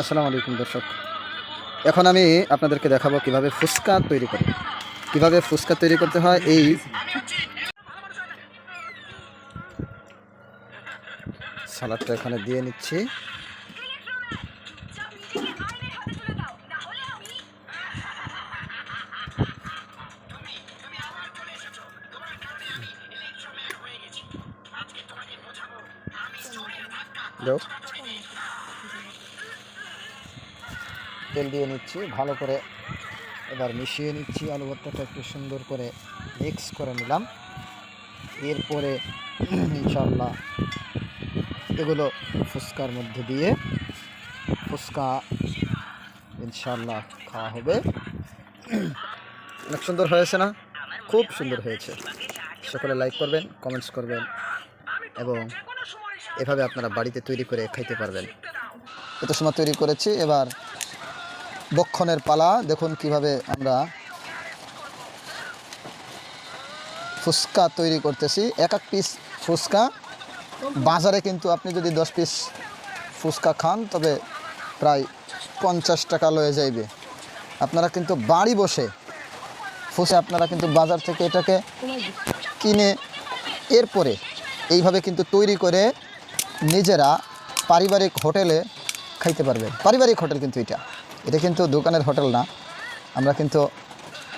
আসসালামু আলাইকুম দর্শক। এখন আমি আপনাদেরকে দেখাবো কীভাবে ফুচকা তৈরি করে। কীভাবে ফুচকা তৈরি করতে হয় এই সালাদটা এখানে দিয়ে নিচ্ছি। যাও। তেল দিয়ে নিচ্ছি, ভালো করে এবার মিশিয়ে নিচ্ছি আলু ভর্তাটা একটু সুন্দর করে মিক্স করে নিলাম। এরপরে ইনশাল্লাহ এগুলো ফুচকার মধ্যে দিয়ে ফুচকা ইনশাল্লাহ খাওয়া হবে। অনেক সুন্দর হয়েছে না? খুব সুন্দর হয়েছে। সকলে লাইক করবেন কমেন্টস করবেন এবং এভাবে আপনারা বাড়িতে তৈরি করে খাইতে পারবেন। এত সময় তৈরি করেছি, এবার বক্ষণের পালা। দেখুন কীভাবে আমরা ফুচকা তৈরি করতেছি। এক এক পিস ফুচকা। বাজারে কিন্তু আপনি যদি দশ পিস ফুচকা খান, তবে প্রায় পঞ্চাশ টাকা লয়ে যাইবে। আপনারা কিন্তু বাড়ি বসে ফুসে আপনারা কিন্তু বাজার থেকে এটাকে কিনে এরপরে এইভাবে কিন্তু তৈরি করে নিজেরা পারিবারিক হোটেলে খাইতে পারবেন। পারিবারিক হোটেল কিন্তু এটা। এটা কিন্তু দোকানের হোটেল না। আমরা কিন্তু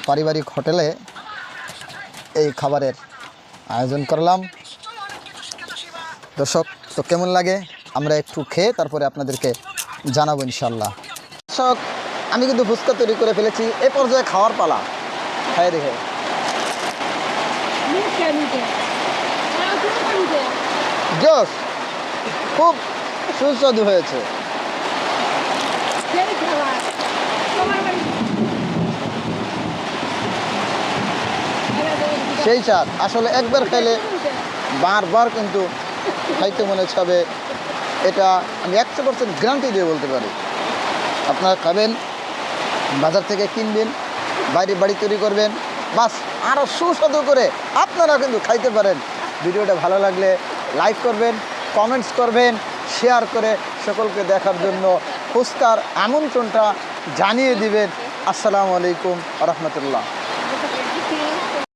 পারিবারিক হোটেলে এই খাবারের আয়োজন করলাম। দর্শক, তো কেমন লাগে? আমরা একটু খেয়ে তারপরে আপনাদেরকে জানাব ইনশাল্লাহ দর্শক, আমি কিন্তু ফুচকা তৈরি করে ফেলেছি। এ পর্যায়ে খাওয়ার পালা। খাই দেখে খুব সুস্বাদু হয়েছে। সেই স্বাদ আসলে একবার খাইলে বারবার কিন্তু খাইতে মনে চাবে। এটা আমি একশো পার্সেন্ট গ্যারান্টি দিয়ে বলতে পারি। আপনারা খাবেন, বাজার থেকে কিনবেন, বাইরে বাড়ি তৈরি করবেন, বাস আরও সুস্বাদু করে আপনারা কিন্তু খাইতে পারেন। ভিডিওটা ভালো লাগলে লাইক করবেন কমেন্টস করবেন শেয়ার করে সকলকে দেখার জন্য ফুচকার আমন্ত্রণটা জানিয়ে দিবেন। আসসালামু আলাইকুম রহমতুল্লাহ।